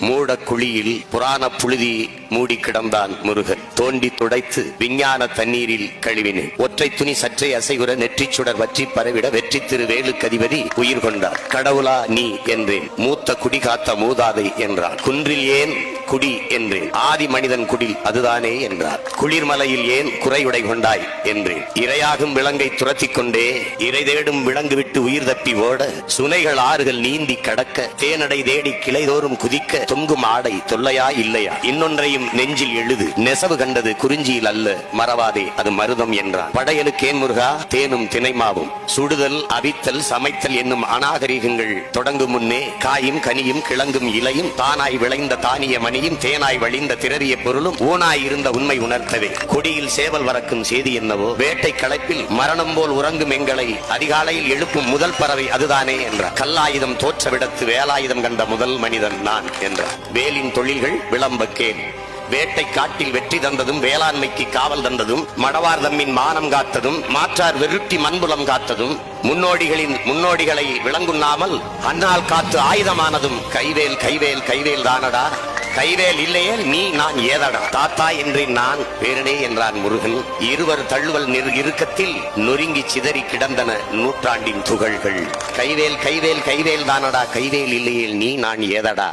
மூட குழியில் புராண புழுதி மூடி கிடந்தான் முருகன். தோண்டி துடைத்து விஞ்ஞான தண்ணீரில் கழுவினேன். ஒற்றை துணி சற்றே அசைகுற நெற்றி சுடர் வற்றி பரவிட வெற்றி திரு வேலுக்கதிபதி உயிர் கொண்டார். கடவுளா நீ என்றேன். மூத்த குடி காத்த மூதாதை என்றான். குன்றில் ஏன் குடி என்று. ஆதி மனிதன் குடி அதுதானே என்றார். குளிர்மலையில் ஏன் குறையுடை கொண்டாய் என்று. இரையாகும் விலங்கை துரத்திக் கொண்டே இறை தேடும் விலங்கு விட்டு உயிர் தப்பி ஓட சுனைகள் ஆறுகள் நீந்தி கடக்க தேனடை தேடி கிளைதோறும் குதிக்க தொங்கும் ஆடை தொல்லையா இல்லையா? இன்னொன்றையும் நெஞ்சில் எழுது. நெசவு கண்டது குறிஞ்சியில் அல்ல மறவாதே அது மருதம் என்றான். படையலுக்கேன் முருகா? தேனும் திணைமாவும் சுடுதல் அவித்தல் சமைத்தல் என்னும் அநாகரிகங்கள் தொடங்கும் முன்னே காயும் கனியும் கிழங்கும் இலையும் தானாய் விளைந்த தானிய மணியும் தேனாய் வழிந்த திரறிய பொருளும் ஊனாய் இருந்த உண்மை உணர்த்தவே. கொடியில் சேவல் வரக்கும் செய்தி என்னவோ? வேட்டை களைப்பில் மரணம் போல் உறங்கும் எங்களை அதிகாலையில் எழுப்பும் முதல் பறவை அதுதானே என்றார். கல்லாயுதம் தோற்றவிடத்து வேலாயுதம் கண்ட முதல் மனிதன் நான் என்றார். வேலின் தொழில்கள் விளம்பக்கேன் வேட்டை காட்டில் வெற்றி தந்ததும் வேளாண்மைக்கு காவல் தந்ததும் மடவார் தம்மின் மானம் காத்ததும் மாற்றார் வெறுட்டி மண்புலம் காத்ததும் முன்னோடிகளின் முன்னோடிகளை விளங்குண்ணாமல் அன்னால் காத்து ஆயுதமானதும் கைவேல் கைவேல் கைவேல் தானடா? கைவேல் இல்லையே நீ நான் ஏதடா? தாத்தா என்றேன் நான் பேரனே என்றான் முருகன். இருவர் தள்ளுவல் நிறு இறுக்கத்தில் நொறுங்கி சிதறி கிடந்தன நூற்றாண்டின் துகள்கள். கைவேல் கைவேல் கைவேல் தானடா? கைவேல் இல்லையே நீ நான் ஏதடா?